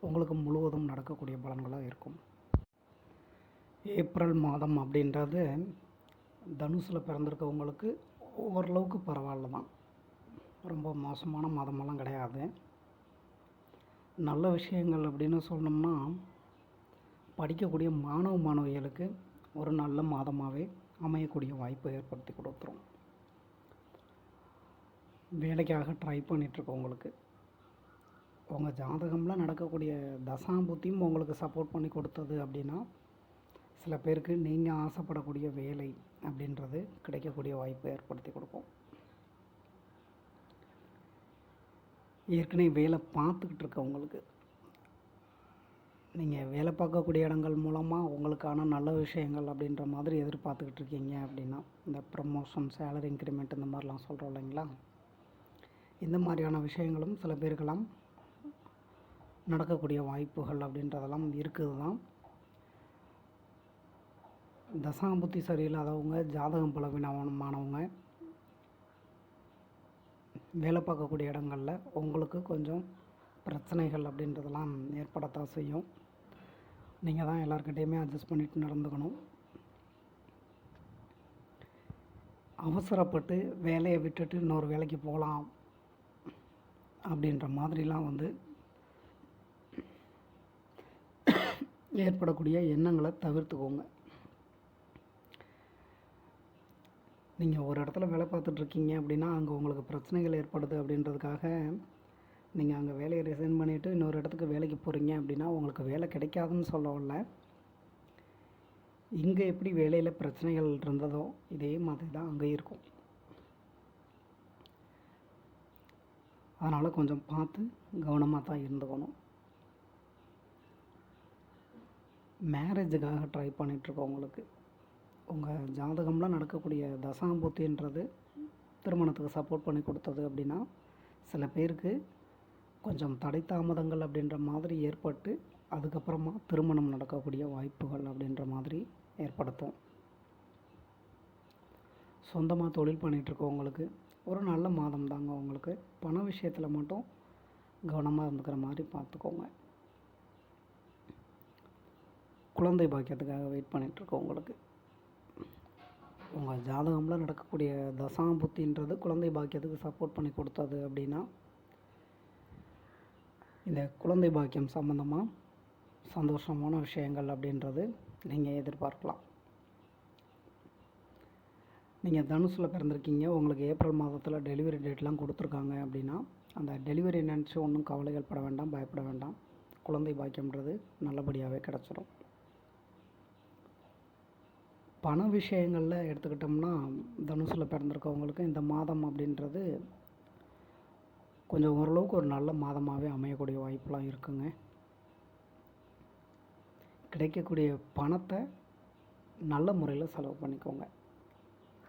உங்களுக்கு முழுவதும் நடக்கக்கூடிய பலன்களாக இருக்கும். ஏப்ரல் மாதம் அப்படின்றது தனுசில் பிறந்திருக்கவங்களுக்கு ஓரளவுக்கு பரவாயில்ல தான். ரொம்ப மோசமான மாதமெல்லாம் கிடையாது. நல்ல விஷயங்கள் அப்படின்னு சொன்னோம்னா படிக்கக்கூடிய மாணவ மாணவிகளுக்கு ஒரு நல்ல மாதமாகவே அமையக்கூடிய வாய்ப்பை ஏற்படுத்தி கொடுத்துரும். வேலைக்காக ட்ரை பண்ணிகிட்ருக்கவங்களுக்கு உங்கள் ஜாதகமில் நடக்கக்கூடிய தசாம்புத்தியும் உங்களுக்கு சப்போர்ட் பண்ணி கொடுத்தது அப்படின்னா சில பேருக்கு நீங்கள் ஆசைப்படக்கூடிய வேலை அப்படின்றது கிடைக்கக்கூடிய வாய்ப்பை ஏற்படுத்தி கொடுக்கும். ஏற்கனவே வேலை பார்த்துக்கிட்டு இருக்கவங்களுக்கு நீங்கள் வேலை பார்க்கக்கூடிய இடங்கள் மூலமாக உங்களுக்கான நல்ல விஷயங்கள் அப்படின்ற மாதிரி எதிர்பார்த்துக்கிட்டு இருக்கீங்க அப்படின்னா இந்த ப்ரமோஷன் சேலரி இன்க்ரிமெண்ட் இந்த மாதிரிலாம் சொல்கிறோம் இல்லைங்களா? இந்த மாதிரியான விஷயங்களும் சில பேருக்கெல்லாம் நடக்கக்கூடிய வாய்ப்புகள் அப்படின்றதெல்லாம் இருக்குது தான் தசாபுத்தி சரியில்லாதவங்க ஜாதகம் பலவீனமானவங்க வேலை பார்க்கக்கூடிய இடங்களில் உங்களுக்கு கொஞ்சம் பிரச்சனைகள் அப்படின்றதெல்லாம் ஏற்படத்தான் செய்யும். நீங்கள் தான் எல்லாருக்கிட்டேயுமே அட்ஜஸ்ட் பண்ணிட்டு நடந்துக்கணும். அவசரப்பட்டு வேலையை விட்டுட்டு இன்னொரு வேலைக்கு போகலாம் அப்படின்ற மாதிரிலாம் வந்து ஏற்படக்கூடிய எண்ணங்களை தவிர்த்துக்கோங்க. நீங்கள் ஒரு இடத்துல வேலை பார்த்துட்ருக்கீங்க அப்படின்னா அங்கே உங்களுக்கு பிரச்சனைகள் ஏற்படுது அப்படின்றதுக்காக நீங்கள் அங்கே வேலையை ரிசைன் பண்ணிவிட்டு இன்னொரு இடத்துக்கு வேலைக்கு போகிறீங்க அப்படின்னா உங்களுக்கு வேலை கிடைக்காதுன்னு சொல்ல இங்கே எப்படி வேலையில் பிரச்சனைகள் இருந்ததோ இதே மாதிரி தான் அங்கே இருக்கும். அதனால் கொஞ்சம் பார்த்து கவனமாக தான் இருந்துக்கணும். மேரேஜுக்காக ட்ரை பண்ணிகிட்ருக்கவங்களுக்கு உங்கள் ஜாதகம்லாம் நடக்கக்கூடிய தசாம்பூத்தின்றது திருமணத்துக்கு சப்போர்ட் பண்ணி கொடுத்தது அப்படின்னா சில பேருக்கு கொஞ்சம் தடை தாமதங்கள் அப்படின்ற மாதிரி ஏற்பட்டு அதுக்கப்புறமா திருமணம் நடக்கக்கூடிய வாய்ப்புகள் அப்படின்ற மாதிரி ஏற்படுத்தும். சொந்தமாக தொழில் பண்ணிகிட்ருக்கவங்களுக்கு ஒரு நல்ல மாதம் தாங்க உங்களுக்கு. பண விஷயத்தில் மட்டும் கவனமாக இருந்துக்கிற மாதிரி பார்த்துக்கோங்க. குழந்தை பாக்கியத்துக்காக வெயிட் பண்ணிகிட்ருக்கவங்களுக்கு உங்கள் ஜாதகமில் நடக்கக்கூடிய தசாம்புத்தின்றது குழந்தை பாக்கியத்துக்கு சப்போர்ட் பண்ணி கொடுத்தது அப்படின்னா இந்த குழந்தை பாக்கியம் சம்மந்தமாக சந்தோஷமான விஷயங்கள் அப்படின்றது நீங்கள் எதிர்பார்க்கலாம். நீங்கள் தனுஷில் பிறந்திருக்கீங்க உங்களுக்கு ஏப்ரல் மாதத்தில் டெலிவரி டேட்லாம் கொடுத்துருக்காங்க அப்படின்னா அந்த டெலிவரி நினச்சி ஒன்றும் கவலைகள் பட வேண்டாம் பயப்பட வேண்டாம். குழந்தை பாக்கியம்ன்றது நல்லபடியாகவே கிடச்சிரும். பண விஷயங்களில் எடுத்துக்கிட்டோம்னா தனுசில் பிறந்திருக்கவங்களுக்கு இந்த மாதம் அப்படின்றது கொஞ்சம் ஓரளவுக்கு ஒரு நல்ல மாதமாகவே அமையக்கூடிய வாய்ப்பெலாம் இருக்குங்க. கிடைக்கக்கூடிய பணத்தை நல்ல முறையில் செலவு பண்ணிக்கோங்க.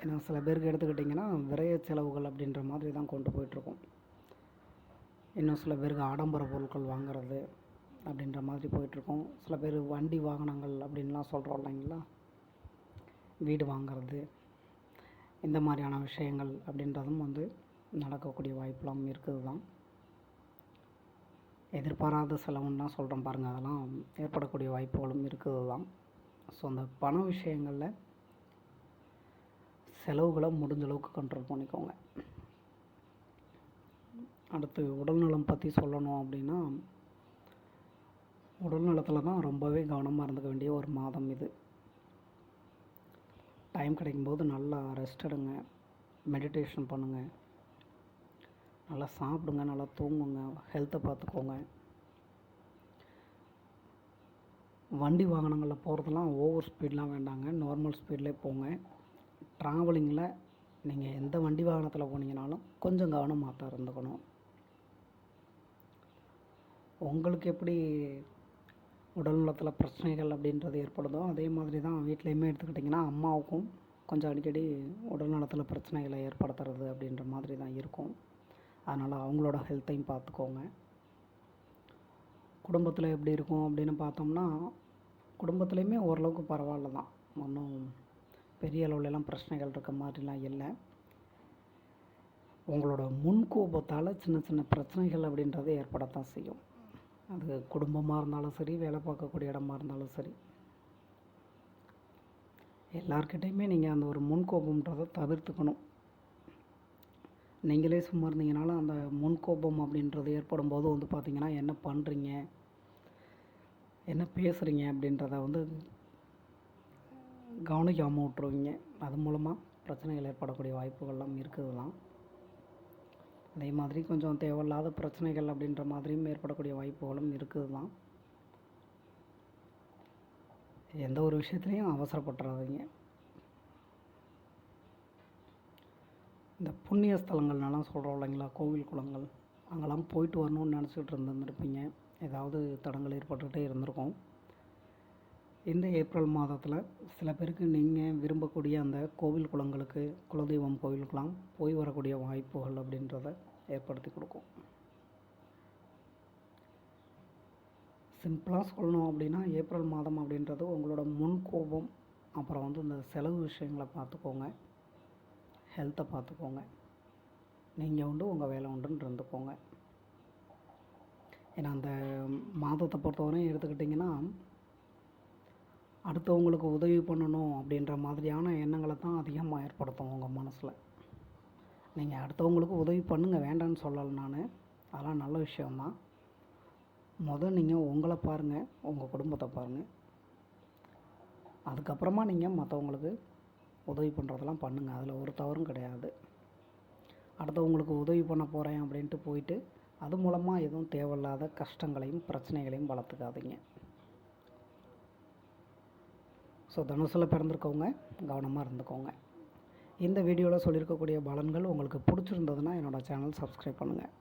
ஏன்னா சில பேருக்கு எடுத்துக்கிட்டிங்கன்னா விரைய செலவுகள் அப்படின்ற மாதிரி தான் கொண்டு போயிட்டுருக்கோம். இன்னும் சில பேருக்கு ஆடம்பர பொருட்கள் வாங்குறது அப்படின்ற மாதிரி போயிட்டுருக்கோம். சில பேர் வண்டி வாகனங்கள் அப்படின்லாம் சொல்கிறோம் இல்லைங்களா? வீடு வாங்கிறது இந்த மாதிரியான விஷயங்கள் அப்படின்றதும் வந்து நடக்கக்கூடிய வாய்ப்புலாம் இருக்குது தான் எதிர்பாராத செலவுன்னு தான் சொல்கிறோம் பாருங்கள் அதெல்லாம் ஏற்படக்கூடிய வாய்ப்புகளும் இருக்குது தான் ஸோ அந்த பண விஷயங்களில் செலவுகளை முடிஞ்ச அளவுக்கு கண்ட்ரோல் பண்ணிக்கோங்க. அடுத்து உடல்நலம் பற்றி சொல்லணும் அப்படின்னா உடல்நலத்தில் தான் ரொம்பவே கவனமாக இருந்துக்க வேண்டிய ஒரு மாதம் இது. டைம் கிடைக்கும்போது நல்லா ரெஸ்ட் எடுங்க. மெடிடேஷன் பண்ணுங்கள் நல்லா சாப்பிடுங்க நல்லா தூங்குங்க ஹெல்த்தை பார்த்துக்கோங்க. வண்டி வாகனங்களில் போகிறதுலாம் ஓவர் ஸ்பீட்லாம் வேண்டாங்க. நார்மல் ஸ்பீட்லே போங்க. ட்ராவலிங்கில் நீங்கள் எந்த வண்டி வாகனத்தில் போனீங்கனாலும் கொஞ்சம் கவனமாக தான் இருந்துக்கணும். உங்களுக்கு எப்படி உடல் நலத்தில் பிரச்சனைகள் அப்படின்றது ஏற்படுதோ அதே மாதிரி தான் வீட்லேயுமே எடுத்துக்கிட்டிங்கன்னா அம்மாவுக்கும் கொஞ்சம் அடிக்கடி உடல் நலத்தில் பிரச்சனைகளை ஏற்படுத்துறது அப்படின்ற மாதிரி தான் இருக்கும். அதனால் அவங்களோட ஹெல்த்தையும் பார்த்துக்கோங்க. குடும்பத்தில் எப்படி இருக்கும் அப்படின்னு பார்த்தோம்னா குடும்பத்துலேயுமே ஓரளவுக்கு பரவாயில்ல தான். ஒன்றும் பெரிய அளவுலலாம் பிரச்சனைகள் இருக்க மாதிரிலாம் இல்லை. உங்களோட முன்கோபத்தால் சின்ன சின்ன பிரச்சனைகள் அப்படின்றது ஏற்படத்தான் செய்யும். அது குடும்பமாக இருந்தாலும் சரி வேலை பார்க்கக்கூடிய இடமா இருந்தாலும் சரி. எல்லார்கிட்டேயுமே நீங்கள் அந்த ஒரு முன்கோபம்ன்றதை தவிர்த்துக்கணும். நீங்களே சும்மா இருந்தீங்கனாலும் அந்த முன்கோபம் அப்படின்றது ஏற்படும் போது வந்து பார்த்தீங்கன்னா என்ன பண்ணுறீங்க என்ன பேசுகிறீங்க அப்படின்றத வந்து கவனிக்காமல் விட்ருவீங்க அது மூலமாக பிரச்சனைகள் ஏற்படக்கூடிய வாய்ப்புகள்லாம் இருக்குது தான் அதே மாதிரி கொஞ்சம் தேவையில்லாத பிரச்சனைகள் அப்படின்ற மாதிரியும் ஏற்படக்கூடிய வாய்ப்புகளும் இருக்குது தான் எந்த ஒரு விஷயத்துலையும் அவசரப்பட்டுறாதீங்க. இந்த புண்ணிய ஸ்தலங்கள்னாலாம் சொல்கிறோம் இல்லைங்களா கோவில் குளங்கள். அங்கெல்லாம் போயிட்டு வரணும்னு நினச்சிக்கிட்டு இருந்துருந்துருப்பீங்க. ஏதாவது தடங்கள் ஏற்பட்டுகிட்டே இருந்திருக்கும். இந்த ஏப்ரல் மாதத்தில் சில பேருக்கு நீங்கள் விரும்பக்கூடிய அந்த கோவில் குளங்களுக்கு குலதெய்வம் கோவிலுக்கெலாம் போய் வரக்கூடிய வாய்ப்புகள் அப்படின்றத ஏற்படுத்தி கொடுக்கும். சிம்பிளாக சொல்லணும் அப்படின்னா ஏப்ரல் மாதம் அப்படின்றது உங்களோட முன் கோபம் அப்புறம் வந்து இந்த செலவு விஷயங்களை பார்த்துக்கோங்க. ஹெல்த்தை பார்த்துக்கோங்க. நீங்கள் உண்டு உங்கள் வேலை உண்டுன்னு இருந்துக்கோங்க. ஏன்னா அந்த மாதத்தை பொறுத்தவரையும் எடுத்துக்கிட்டிங்கன்னா அடுத்தவங்களுக்கு உதவி பண்ணணும் அப்படின்ற மாதிரியான எண்ணங்களை தான் அதிகமாக ஏற்படுத்தும் உங்கள் மனசில். நீங்கள் அடுத்தவங்களுக்கு உதவி பண்ணுங்கள் வேண்டான்னு சொல்லலை நான். அதெல்லாம் நல்ல விஷயந்தான் முதல் நீங்கள் உங்களை பாருங்கள் உங்கள் குடும்பத்தை பாருங்கள் அதுக்கப்புறமா நீங்கள் மற்றவங்களுக்கு உதவி பண்ணுறதெல்லாம் பண்ணுங்கள் அதில் ஒரு தவறும் கிடையாது. அடுத்தவங்களுக்கு உதவி பண்ண போகிறேன் அப்படின்ட்டு போயிட்டு அது மூலமாக எதுவும் தேவையில்லாத கஷ்டங்களையும் பிரச்சனைகளையும் வளர்த்துக்காதீங்க. ஸோ தனுசில் பிறந்திருக்கவங்க கவனமாக இருந்துக்கோங்க. இந்த வீடியோவில் சொல்லியிருக்கக்கூடிய பலன்கள் உங்களுக்கு பிடிச்சிருந்ததுன்னா என்னோடய சேனல் சப்ஸ்கிரைப் பண்ணுங்கள்